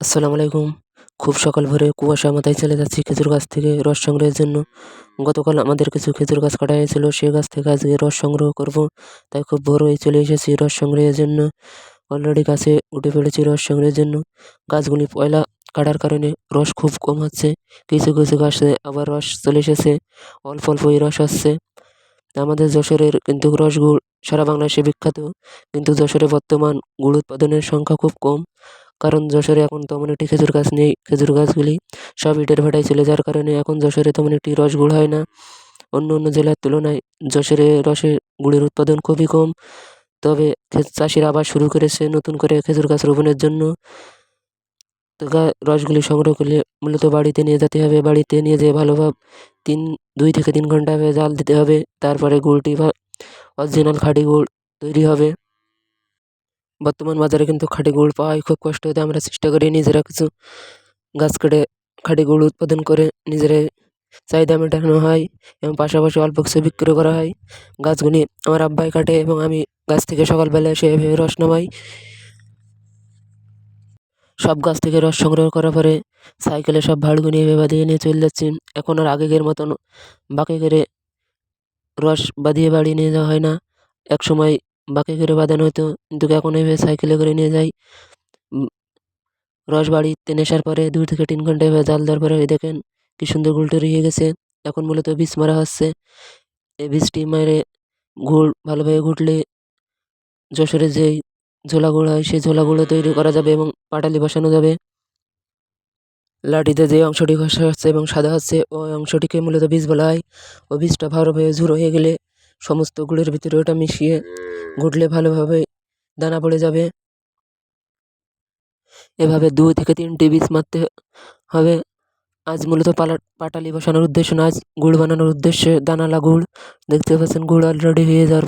আসসালামু আলাইকুম। খুব সকাল ভোরে কুয়াশা মাথায় চলে যাচ্ছি খেজুর গাছ থেকে রস সংগ্রহের জন্য। গতকাল আমাদের কিছু খেজুর গাছ কাটা হয়েছিল, সে গাছ থেকে আজকে রস সংগ্রহ করব। তাই খুব ভোর হয়ে চলে এসেছি রস সংগ্রহের জন্য। অলরেডি গাছে উঠে পড়েছি রস সংগ্রহের জন্য। গাছগুলি পয়লা কাটার কারণে রস খুব কম হচ্ছে। কিছু কিছু গাছে আবার রস চলে এসেছে। অল্প অল্পই রস আসছে। আমাদের যশোরের কিন্তু রস গুড় সারা বাংলাদেশে বিখ্যাত। কিন্তু যশোরে বর্তমান গুড় উৎপাদনের সংখ্যা খুব কম। কারণ যশোরে এখন তেমন একটি খেজুর গাছ নেই, খেজুর গাছগুলি সব ইটের ভাটায় চলে যাওয়ার কারণে এখন যশোরে তেমন একটি রস গুড় হয় না। অন্য অন্য জেলার তুলনায় যশোরে রসের গুড়ের উৎপাদন খুবই কম। তবে চাষিরা আবার শুরু করেছে নতুন করে খেজুর গাছ রোপণের জন্য। রসগুলি সংগ্রহ করলে মূলত বাড়িতে নিয়ে যেতে হবে, বাড়িতে নিয়ে যেয়ে ভালোভাবে তিন, দুই থেকে তিন ঘণ্টা জাল দিতে হবে। তারপরে গুড়টি অরিজিনাল খাঁটি গুড় তৈরি হবে। বর্তমান বাজারে কিন্তু খাঁটি গুড় পাওয়াই খুব কষ্ট হতে আমরা চেষ্টা করি নিজেরা কিছু গাছ কেটে খাঁটি গুড় উৎপাদন করে নিজেরাই চাহিদা মেটানো হয় এবং পাশাপাশি অল্প কিছু বিক্রি করা হয়। গাছগুলি আমার আব্বাই কাটে এবং আমি গাছ থেকে সকালবেলা এসে এভাবে রস নামাই। সব গাছ থেকে রস সংগ্রহ করার পরে সাইকেলে সব ভাঁড়গুলি এভাবে বাঁধিয়ে নিয়ে চলে যাচ্ছি। এখন আর আগেকের মতন বাঁকে করে রস বাঁধিয়ে বাড়ি নিয়ে যাওয়া হয় না। এক সময় বাঁকে করে বাঁধানো হতো কিন্তু এখন এভাবে সাইকেলে করে নিয়ে যাই রস বাড়িতে নেশার পরে দুই থেকে তিন ঘণ্টা এভাবে জাল দেওয়ার পরে দেখেন কি সুন্দর গুলটা রয়ে গেছে। এখন মূলত বীজ মারা হচ্ছে। এই বীজটি মেরে গুড় ভালোভাবে ঘুটলে যশোরে যেই ঝোলা গুড় হয়, সেই ঝোলা গুঁড়ো তৈরি করা যাবে এবং পাটালি বসানো যাবে। লাঠিতে যে অংশটি ঘষা হচ্ছে এবং সাদা হচ্ছে, ওই অংশটিকে মূলত বীজ বলা হয়। ও বীজটা ভালোভাবে ঝুড়ো হয়ে গেলে সমস্ত গুড়ের ভিতরে ওটা মিশিয়ে ঘুটলে ভালোভাবে দানা পড়ে যাবে। এভাবে দু থেকে তিনটি বীজ মারতে হবে। আজ মূলত পালা পাটালি বসানোর উদ্দেশ্য না আজ গুড় বানানোর উদ্দেশ্যে দানালা গুড় দেখতে পাচ্ছেন, গুড় অলরেডি হয়ে যাওয়ার